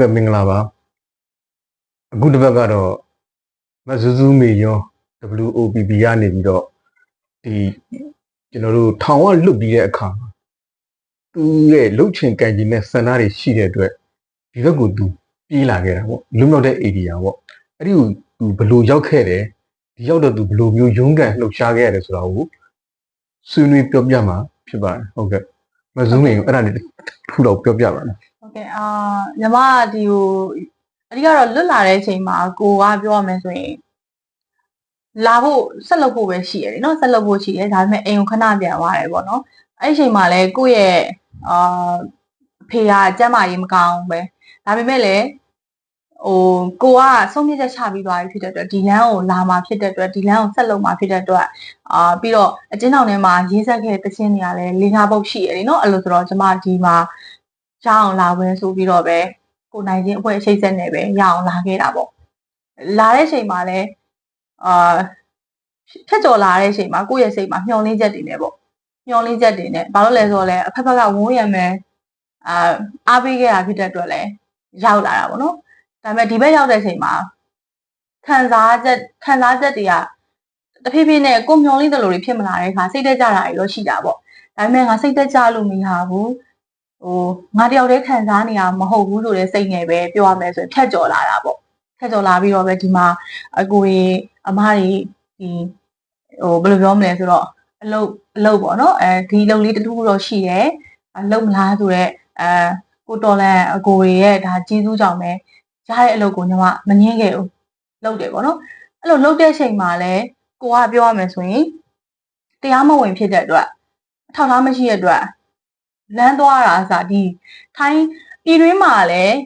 ကဲ့မင်္ဂလာပါအခုတစ်ပတ်ကတော့မဇူးဇူးမေယော WOPP ကနေပြီးတော့ဒီကျွန်တော်တို့ထောင်ကလွတ်ပြီးတဲ့အခါမှာသူရဲ့လှုပ်ချင်ကန်ချင်တဲ့စန္ဒတွေရှိတဲ့အတွက်ဒီဘက်ကိုသူပြေးလာခဲ့တာပေါ့လွတ်မြောက်တဲ့ area ပေါ့အဲ့ဒီကိုသူဘယ်လိုရောက်ခဲ့တယ်ဒီရောက်တော့သူဘယ်လိုမျိုးရုန်းကန်လှုပ်ရှားခဲ့ရတယ်ဆိုတာကိုဆွေးနွေးပြောပြမှာဖြစ်ပါတယ်ဟုတ်ကဲ့မဇူးမေယောအဲ့ဒါလေးတစ်ခုတော့ပြောပြပါမယ် ဟုတ်ကဲ့အာညီမဒီဟိုအဓိကတော့လွတ်လာတဲ့အချိန်မှာကိုကပြောရမယ်ဆိုရင်လာဖို့ဆက်လုပ်ဖို့ပဲရှိရတယ်နော်ဆက်လုပ်ဖို့ရှိတယ်ဒါပေမဲ့အိမ်ကိုခဏပြန်သွားတယ်ပေါ့နော်အဲ့ဒီအချိန်မှာလဲကိုယ့်ရဲ့အာဖေကအကျမ်းမာရေးမကောင်းပဲဒါပေမဲ့လည်းဟိုကိုကဆုံးဖြတ်ချက်ချပြီးသွားပြီဖြစ်တဲ့အတွက်ဒီလမ်းကိုလာမှာဖြစ်တဲ့အတွက်ဒီလမ်းကိုဆက်လုပ်မှာဖြစ်တဲ့အတွက်အာပြီးတော့အတင်းအောင်ထဲမှာရေးဆက်ခဲ့တဲ့တခြင်းတွေကလည်းလေးငါးပုတ်ရှိရတယ်နော်အဲ့လိုဆိုတော့ကျွန်မဒီမှာ ရအောင်လာဝင်ဆိုပြီးတော့ပဲကိုနိုင်ချင်းအဖွဲ့အချိတ်ဆက်နေပဲရအောင်လာခဲ့တာပေါ့လာတဲ့ချိန်မှာလည်းအာဖြတ်ကျော်လာတဲ့ချိန်မှာကိုယ့်ရဲ့စိတ်မှာမျောလင်းချက်တွေနဲ့ပေါ့မျောလင်းချက်တွေနဲ့ဘာလို့လဲဆိုတော့လဲအဖက်ဖက်ကဝန်းရံမယ်အာအားပေးခဲ့တာဖြစ်တဲ့အတွက်လည်းရောက်လာတာပေါ့နော်ဒါပေမဲ့ဒီဘက်ရောက်တဲ့ချိန်မှာခံစားချက်ခံစားချက်တွေကတဖြည်းဖြည်းနဲ့ကိုမျောလင်းတယ်လို့တွေဖြစ်မလာတဲ့အခါစိတ်သက်ကြတာတွေတော့ရှိတာပေါ့ဒါပေမဲ့ငါစိတ်သက်ကြလို့မရဘူး ဟိုငါတယောက်တည်းခံစားနေရမဟုတ်ဘူးဆိုတဲ့စိတ်နဲ့ပဲပြောရမယ်ဆိုရင်ဖြတ်ကျော်လာတာပေါ့ဖြတ်ကျော်လာပြီးတော့ပဲဒီမှာအကိုကြီးအမကြီးဒီဟိုဘယ်လိုပြောမလဲဆိုတော့အလုတ်အလုတ်ပေါ့နော်အဲဒီအလုတ်လေးတစ်ခုခုတော့ရှိတယ်အလုတ်မလားဆိုတော့အဲကိုတော်လန်အကိုကြီးရဲ့ဒါကြီးစုကြောင့်ပဲရတဲ့အလုတ်ကိုညီမမငင်းခဲ့ဘူးလုတ်တယ်ပေါ့နော်အဲ့လိုလုတ်တဲ့ချိန်မှာလဲကိုကပြောရမယ်ဆိုရင်တရားမဝင်ဖြစ်တဲ့အတွက်အထောက်အထားမရှိတဲ့အတွက် လမ်းသွားတာအစားဒီထိုင်းပြည်တွင်းမှာလည်း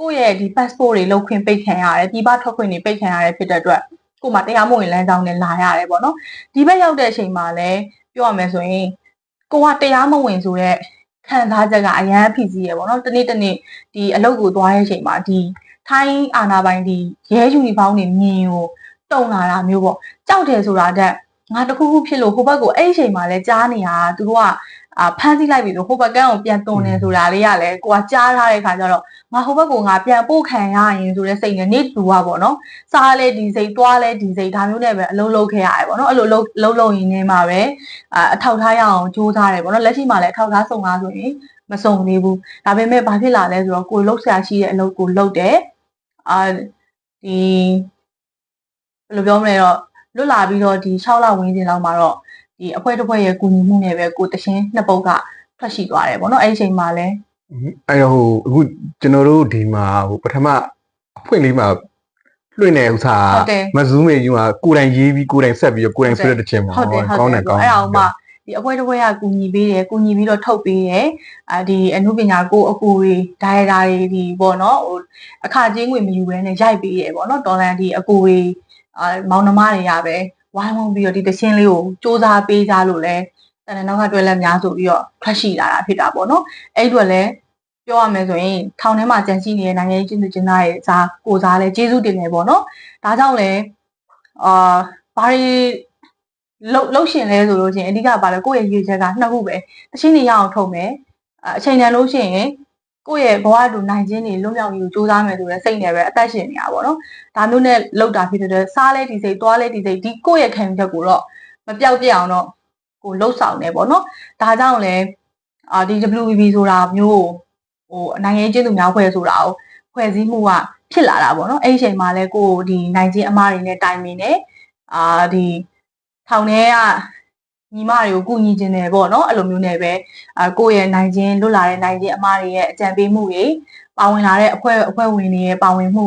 ကိုယ့်ရဲ့ဒီ passport တွေလောက်ခွင့်ပိတ်ခံရတယ်ပြည်ပထွက်ခွင့်တွေပိတ်ခံရတယ်ဖြစ်တဲ့အတွက်ကို့မှာတရားမဝင်လမ်းကြောင်းနဲ့လာရတယ်ပေါ့နော်ဒီဘက်ရောက်တဲ့အချိန်မှာလည်းပြောရမယ်ဆိုရင်ကိုကတရားမဝင်ဆိုတဲ့ခံစားချက်ကအရန်ဖိစီးရပေါ့နော်တနေ့တနေ့ဒီအလုပ်ကိုသွားတဲ့အချိန်မှာဒီထိုင်းအာနာပိုင်ဒီရဲယူနီဖောင်းတွေမြင်ကိုတုံလာတာမျိုးပေါ့ကြောက်တယ်ဆိုတာတက် ငါတခုခုဖြစ်လို့ဟိုဘက်ကိုအဲ့ဒီအချိန်မှာလဲကြားနေတာသူတို့ကအာဖမ်းဆီးလိုက်ပြီဆိုဟိုဘက်ကန်းကိုပြန်သွန်နေဆိုတာလေးကလည်းကိုကကြားထားတဲ့ခါကျတော့ငါဟိုဘက်ကိုငါပြန်ပို့ခံရရင်ဆိုတဲ့စိတ်နဲ့နေတူอ่ะပေါ့နော်စားလဲဒီစိတ်သွားလဲဒီစိတ်ဒါမျိုးနဲ့ပဲအလုံးလုံးခဲ့ရတယ်ပေါ့နော်အဲ့လိုလုံးလုံးလုံးရင်နေမှာပဲအာအထောက်ထားရအောင်ကြိုးစားတယ်ပေါ့နော်လက်ရှိမှာလည်းအထောက်ထားစုံလားဆိုရင်မစုံသေးဘူးဒါပေမဲ့ဘာဖြစ်လာလဲဆိုတော့ကိုလှုပ်ရှားရှိတဲ့အလုပ်ကိုလှုပ်တယ်အာဒီဘယ်လိုပြောမလဲတော့ လွတ်လာပြီးတော့ဒီ6လဝန်းကျင်လောက်မှာတော့ဒီအဖွဲတစ်ဖွဲရဲ့ကူညီမှုနဲ့ပဲကိုတရှင်နှစ်ပုတ်ကထွက်ရှိသွားတယ်ပေါ့နော်အဲ့ဒီအချိန်မှာလည်းအဲ့တော့ဟိုအခုကျွန်တော်တို့ဒီမှာဟိုပထမအဖွင့်လေးမှာလွှင့်နေဥစ္စာဟုတ်တယ်မဇူးမေယူကကိုယ်တိုင်ရေးပြီးကိုယ်တိုင်ဆက်ပြီးတော့ကိုယ်တိုင်ဆွဲတဲ့တစ်ချိန်မှာဟုတ်တယ်ဟုတ်ကောင်းတတယ်ယ်ကောင်းအဲ့ဒါအောင်မှဒီအဖွဲတစ်ဖွဲကကူညီပေးတယ်ကူညီပြီးတော့ထုတ်ပေးတယ်အာဒီအမှုပညာကိုအကူတွေဒါရိုက်တာတွေဒီပေါ့နော်ဟိုအခကြေးငွေမယူဘဲနဲ့ရိုက်ပေးတယ်ပေါ့နော်ဒေါ်လာဒီအကူတွေ အာမောင်နှမတွေကပဲဝိုင်းဝန်းပြီးတော့ဒီတခြင်းလေးကိုစူးစမ်းပေးကြလို့လဲတန်တဲ့နောက်ကတွဲလက်များဆိုပြီးတော့ထွက်ရှိလာတာဖြစ်တာပေါ့နော်အဲ့ဒီအတွက်လဲပြောရမယ်ဆိုရင်ထောင်ထဲမှာကြံရှိနေတဲ့နိုင်ငံရေးကျင်းသူကျင်းသားရဲ့ဇာကိုစားလဲကျေးဇူးတင်တယ်ပေါ့နော်ဒါကြောင့်လဲအာဘာတွေလှုပ်လှုပ်ရှင်လဲဆိုလို့ချင်းအဓိကဘာလဲကိုယ့်ရဲ့ရည်ချက်ကနှစ်ခုပဲတချင်းနေရအောင်ထုတ်မယ်အအချိန်တန်လို့ရှိရင် ကိုယ့်ရဲ့ဘဝတူနိုင်ခြင်းတွေလွတ်မြောက်ရေးကိုစူးစမ်းမယ်ဆိုတဲ့စိတ်နဲ့ပဲအသက်ရှင်နေတာပေါ့နော်ဒါမျိုးနဲ့လှုပ်တာဖြစ်တဲ့အတွက်စားလဲဒီစိတ်သွားလဲဒီစိတ်ဒီကိုယ့်ရဲ့ခံယူချက်ကိုတော့မပြောက်ပြအောင်တော့ကိုလှုပ်ဆောင်နေပေါ့နော်ဒါကြောင့်လဲအာဒီ WBB ဆိုတာမျိုးကိုဟိုနိုင်ငံရေးကျင်းသူများဖွဲ့ဆိုတာကိုဖွဲ့စည်းမှုကဖြစ်လာတာပေါ့နော်အဲ့ဒီအချိန်မှာလဲကိုယ်ဒီနိုင်ချင်းအမားတွေနဲ့တိုင်ပင်နေအာဒီထောင်ထဲက ညီမတွေကိုကူညီခြင်းတယ်ပေါ့နော်အဲ့လိုမျိုးနဲ့ပဲအာကိုယ့်ရဲ့နိုင်ချင်းလွတ်လာတဲ့နိုင်ချင်းအမားတွေရဲ့အကြံပေးမှုတွေပါဝင်လာတဲ့အဖွဲ့အဖွဲ့ဝင်တွေရဲ့ပါဝင်မှု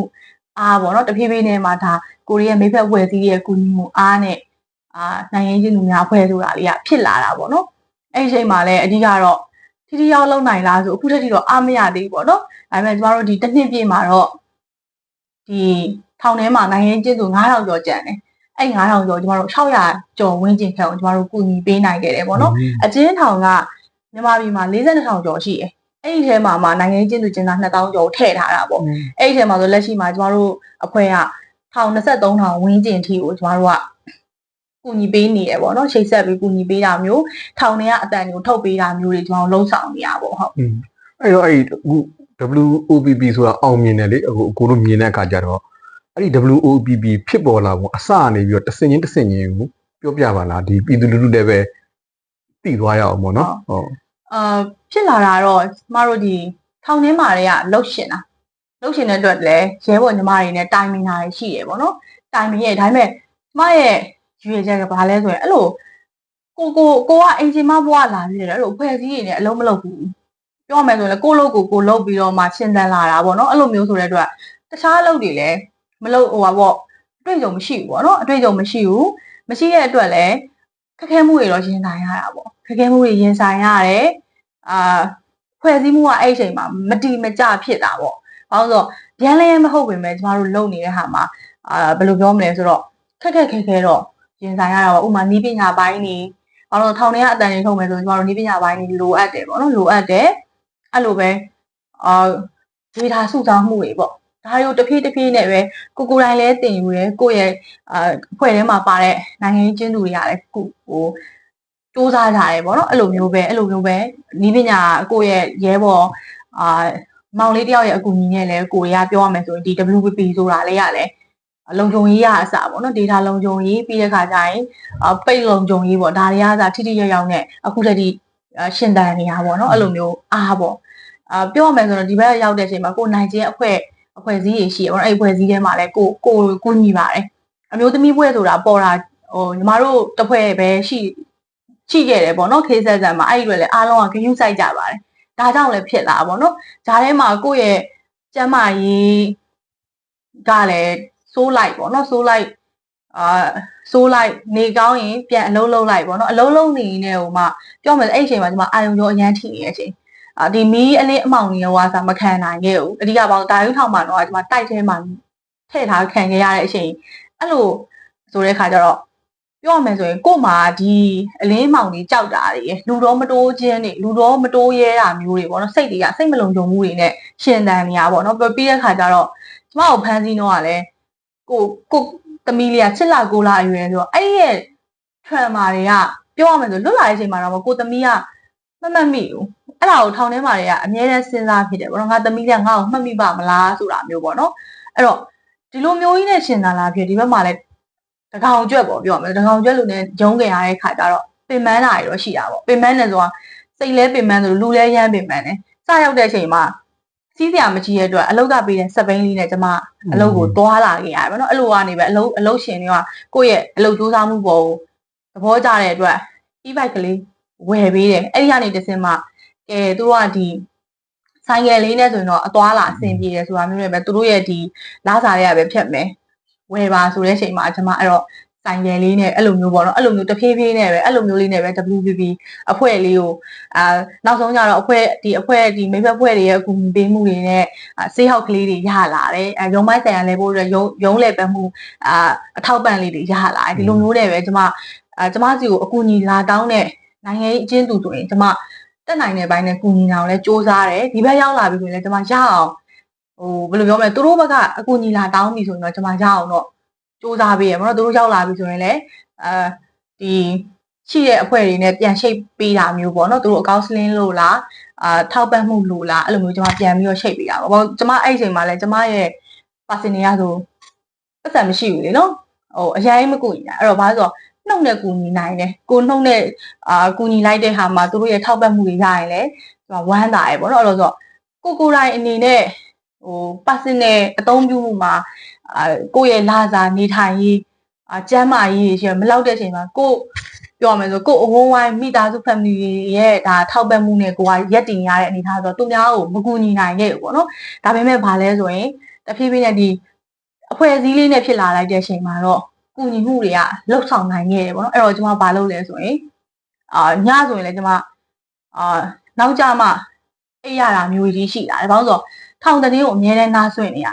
အားပေါ့နော်တဖြည်းဖြည်းနဲ့မှဒါကိုရီးယားမိဖက်ဖွဲ့စည်းရဲ့ကူညီမှုအားနဲ့အာနိုင်ငံရေးကျင်းသူများဖွဲ့ဆိုတာလေးကဖြစ်လာတာပေါ့နော်အဲ့ဒီအချိန်မှာလဲအဓိကတော့ထိထိရောက်လုံနိုင်လားဆိုအခုထက်ထိတော့အားမရသေးဘူးပေါ့နော်ဒါပေမဲ့ကျမတို့ဒီတစ်နှစ်ပြည့်မှာတော့ဒီထောင်ထဲမှာနိုင်ငံရေးကျင်းသူ9000ကျော်ကျန်တယ် အဲ့9000ကျော်ကျမတို့600ကျော်ဝန်းကျင်ခန့်ကိုကျမတို့ကူညီပေးနိုင်ခဲ့တယ်ပေါ့နော်အကျဉ်းထောင်ကမြန်မာပြည်မှာ42ကျော်ရှိတယ်အဲ့ဒီထဲမှာမှနိုင်ငံရေးကျင်းသူကျင်းသား2000ကျော်ထည့်ထားတာပေါ့အဲ့ဒီထဲမှာဆိုလက်ရှိမှာကျမတို့အဖွဲ့က1023ဝန်းကျင်ထိကိုကျမတို့ကကူညီပေးနေရပေါ့နော်ချိတ်ဆက်ပြီးကူညီပေးတာမျိုးထောင်ထဲကအတန်ကိုထုတ်ပေးတာမျိုးတွေကျွန်တော်လုံးဆောင်နေရပါဘောဟုတ်အဲ့တော့အဲ့အခု WOPP ဆိုတာအောင်မြင်တယ်လေအခုအကိုတို့မြင်တဲ့အခါကျတော့ အဲ့ဒီ WOPP ဖြစ်ပေါ်လာပုံအစကနေပြီးတော့တစ်စင်ချင်းတစ်စင်ချင်းကိုပြောပြပါလားဒီပြည်သူလူထုတွေပဲသိသွားရအောင်ပေါ့နော်ဟုတ်အာဖြစ်လာတာတော့ကျမတို့ဒီထောင်ထဲမှာတွေကလှုပ်ရှင်တာလှုပ်ရှင်တဲ့အတွက်လည်းရဲဘော်ညီမတွေနဲ့တိုင်မင်တာတွေရှိတယ်ပေါ့နော်တိုင်မင်ရဲ့ဒါပေမဲ့ကျမရဲ့ရွေချက်ကဘာလဲဆိုရင်အဲ့လိုကိုကိုကိုကအင်ဂျင်မဘွားလာပြီးတယ်အဲ့လိုဖွဲ့စည်းရည်နဲ့အလုံးမလုပ်ဘူးပြောရမယ်ဆိုရင်လည်းကိုလို့ကိုကိုလုပ်ပြီးတော့မှရှင်းတန်းလာတာပေါ့နော်အဲ့လိုမျိုးဆိုတဲ့အတွက်တခြားအလုပ်တွေလည်း မလုပ်ဟိုပါပေါ့အတွေ့အကြုံမရှိဘူးပေါ့နော်အတွေ့အကြုံမရှိဘူးမရှိတဲ့အတွက်လည်းခက်ခဲမှုတွေတော့ရင်ဆိုင်ရတာပေါ့ခက်ခဲမှုတွေရင်ဆိုင်ရတယ်အာဖွဲ့စည်းမှုကအဲ့ဒီအချိန်မှာမတီမကြဖြစ်တာပေါ့။ဘာလို့လဲဆိုတော့ရန်လည်းမဟုတ်ပေမဲ့ကျမတို့လုပ်နေတဲ့ဟာမှာအာဘယ်လိုပြောမလဲဆိုတော့ခက်ခက်ခဲခဲတော့ရင်ဆိုင်ရတာပေါ့။ဥပမာနီးပညာပိုင်းနေဘာလို့လဲထောင်ထဲကအတန်ကြီးထုတ်မယ်ဆိုရင်ကျမတို့နီးပညာပိုင်းနေလိုအပ်တယ်ပေါ့နော်လိုအပ်တယ်။အဲ့လိုပဲအာဒေတာစုဆောင်းမှုတွေပေါ့။ ဒါတွေကိုတစ်ဖြည်းတစ်ဖြည်းနဲ့ပဲကိုကိုယ်တိုင်လည်းတင်ယူရဲကိုယ့်ရဲ့အာအဖွဲ့ထဲမှာပါတဲ့နိုင်ငံရေးကျင်းသူတွေကလည်းကိုဟိုစူးစမ်းကြတယ်ပေါ့နော်အဲ့လိုမျိုးပဲအဲ့လိုမျိုးပဲနီးပညာကိုယ့်ရဲ့ရဲဘော်အာမောင်လေးတယောက်ရဲ့အကူအညီနဲ့လည်းကိုရီးယားပြောရမယ်ဆိုရင်ဒီ WPP ဆိုတာလေးရလဲလုံခြုံရေးရအစပေါ့နော် data လုံခြုံရေးပြီးတဲ့ခါကျရင်အပိတ်လုံခြုံရေးပေါ့ဒါတွေကစထိထိရောက်ရောက်နဲ့အခုတည်းကရှင်တန်နေရပါပေါ့နော်အဲ့လိုမျိုးအားပေါ့အာပြောရမယ်ဆိုတော့ဒီဘက်ရောက်တဲ့အချိန်မှာကိုနိုင်ချင်းအဖွဲ့ အဖွဲ့အစည်းတွေရှိရပေါ့နော်အဲ့အဖွဲ့အစည်းထဲမှာလည်းကိုကိုကိုညီပါတယ်အမျိုးသမီးဘွဲဆိုတာပေါ်တာဟိုညီမတို့တစ်ဖွဲ့ပဲရှိရှိခဲ့တယ်ပေါ့နော်ခေးဆက်ဆက်မှာအဲ့ဒီတွေလည်းအားလုံးကဂရုစိုက်ကြပါတယ်ဒါကြောင့်လည်းဖြစ်လာပေါ့နော်ဈာထဲမှာကိုယ့်ရဲ့ကျမ်းမာရေးကလည်းစိုးလိုက်ပေါ့နော်စိုးလိုက်အာစိုးလိုက်နေကောင်းရင်ပြန်အလုံးလုံးလိုက်ပေါ့နော်အလုံးလုံးနေနေဟိုမှပြောမယ်အဲ့ဒီအချိန်မှာကျွန်မအာယုံရောအရန်ထိနေတဲ့အချိန်အာ ဒီမီးအလေးအမောင်ကြီးရောစာမခံနိုင်ခဲ့ဘူးအဓိကပေါင်းတာရုထောင်မှာတော့ကျွန်မတိုက်ထဲမှာထည့်ထားခံခဲ့ရတဲ့အချိန်အဲ့လိုဆိုတဲ့ခါကျတော့ပြောရမယ်ဆိုရင်ကို့မှာဒီအလင်းမောင်ကြီးကြောက်တာတွေရယ်လူတော့မတိုးခြင်းတွေလူတော့မတိုးရဲတာမျိုးတွေပေါ့နော်စိတ်တွေကစိတ်မလုံခြုံမှုတွေနဲ့ရှင်တန်နေရပေါ့နော်ပြီးတဲ့ခါကျတော့ကျမကိုဖမ်းဆီးတော့ကလည်းကိုကိုသမီးလေးကချစ်လာကိုလာအရွယ်ဆိုတော့အဲ့ဒီရဲ့ trauma တွေကပြောရမယ်ဆိုလွတ်လာတဲ့အချိန်မှာတော့ကိုသမီးကမမှတ်မိဘူး အဲ့ဒါကိုထောင်ထဲမှာတွေကအများနဲ့စဉ်းစားဖြစ်တယ်ပေါ့နော်ငါသမီးကငါ့ကိုမှတ်မိပါမလားဆိုတာမျိုးပေါ့နော်အဲ့တော့ဒီလိုမျိုးကြီးနဲ့ရှင်တန်လာဖြစ်ဒီဘက်မှာလည်းတကောင်ကျွက်ပေါ့ပြောရမယ်တကောင်ကျွက်လူနဲ့ဂျုံကြရတဲ့ခါကျတော့ပင်ပန်းတာတွေတော့ရှိတာပေါ့ပင်ပန်းတယ်ဆိုတာစိတ်လဲပင်ပန်းဆိုလူလဲရမ်းပင်ပန်းတယ်စရောက်တဲ့အချိန်မှာစီးစရာမကြီးရဲ့အတွက်အလုတ်ကပေးတဲ့စပိန်လေးနဲ့ကျမအလုတ်ကိုသွားလာခဲ့ရတယ်ပေါ့နော်အဲ့လိုကနေပဲအလုတ်အလုတ်ရှင်တွေကကိုယ့်ရဲ့အလုတ်စူးစမ်းမှုပေါ်ကိုသဘောကျတဲ့အတွက် e-bike ကလေးဝယ်ပေးတယ်အဲ့ဒီကနေတစ်စင်းမှ ကဲသူတို့ကဒီဆိုင်ငယ်လေးနဲ့ဆိုရင်တော့အသွားလာအဆင်ပြေတယ်ဆိုတာမျိုးနဲ့ပဲသူတို့ရဲ့ဒီလာစားတွေကပဲဖြတ်မယ်ဝယ်ပါဆိုတဲ့အချိန်မှာကျွန်မအဲ့တော့ဆိုင်ရယ်လေးနဲ့အဲ့လိုမျိုးပေါ့နော်အဲ့လိုမျိုးတဖြည်းဖြည်းနဲ့ပဲအဲ့လိုမျိုးလေးနဲ့ပဲ WPP အဖွဲ့လေးကိုအာနောက်ဆုံးကျတော့အဖွဲ့ဒီအဖွဲ့ဒီမိဘအဖွဲ့တွေရဲ့အကူအညီပေးမှုတွေနဲ့ဆေးဟောက်ကလေးတွေရလာတယ်အဲရုံမိုင်းဆိုင်ရလဲဖို့အတွက်ရုံရုံးလဲပတ်မှုအာအထောက်ပံ့လေးတွေရလာတယ်ဒီလိုမျိုးနဲ့ပဲကျွန်မအာကျွန်မစီကိုအကူအညီလာတောင်းတဲ့နိုင်ငံရေးအချင်းသူဆိုရင်ကျွန်မ တက်နိုင်တဲ့ဘိုင်းနဲ့ကူညီအောင်လဲစ조사တယ်ဒီဘက်ရောက်လာပြီဆိုရင်လည်းကျွန်မရအောင်ဟိုဘယ်လိုပြောမလဲသူတို့ဘက်ကအကူညီလာတောင်းပြီဆိုရင်တော့ကျွန်မရအောင်တော့စူးစမ်းပေးရမှာတော့သူတို့ရောက်လာပြီဆိုရင်လည်းအဲဒီရှိတဲ့အဖွဲ့တွေနဲ့ပြန်ရှိတ်ပေးတာမျိုးပေါ့နော်သူတို့အကောင့်စလင်းလို့လားအာထောက်ပံ့မှုလို့လားအဲ့လိုမျိုးကျွန်မပြန်ပြီးတော့ရှိတ်ပေးတာပေါ့ကျွန်မအဲ့ဒီအချိန်မှာလည်းကျွန်မရဲ့ person တွေကဆိုပတ်သက်မရှိဘူးလေနော်ဟိုအရင်မကူညီတာအဲ့တော့ဘာလို့ဆိုတော့ နှုတ်နဲ့ကူညီနိုင်တယ်ကိုနှုတ်နဲ့အာကူညီလိုက်တဲ့ဟာမှာသူတို့ရဲ့ထောက်ပံ့မှုတွေရရင်လည်းကျွန်မဝမ်းသာရယ်ပေါ့နော်အဲ့လိုဆိုတော့ကိုကိုယ်တိုင်အနေနဲ့ဟို personal အသုံးပြုမှုမှာအာကိုယ့်ရဲ့လာစာနေထိုင်ရေးအာကျန်းမာရေးရှင်မလောက်တဲ့အချိန်မှာကိုပြောရမယ်ဆိုကိုအဝန်းဝိုင်းမိသားစု family ရဲ့ဒါထောက်ပံ့မှုနဲ့ကိုကရက်တင်ရတဲ့အနေအထားဆိုတော့သူများကိုမကူညီနိုင်ခဲ့ဘူးပေါ့နော်ဒါပေမဲ့ဘာလဲဆိုရင်တဖြည်းဖြည်းနဲ့ဒီအဖွဲ့အစည်းလေးနဲ့ဖြစ်လာလိုက်တဲ့အချိန်မှာတော့ ကူညီမှုတွေကလှုပ်ဆောင်နိုင်ခဲ့တယ်ပေါ့နော်အဲ့တော့ကျွန်မဘာလုပ်လဲဆိုရင်အာညဆိုရင်လည်းကျွန်မအာနောက်ကြမှအိပ်ရတာမျိုးကြီးရှိလာတယ်ဘာလို့ဆိုတော့ထောင်တည်းကိုအများနဲ့နားဆွင့်နေရ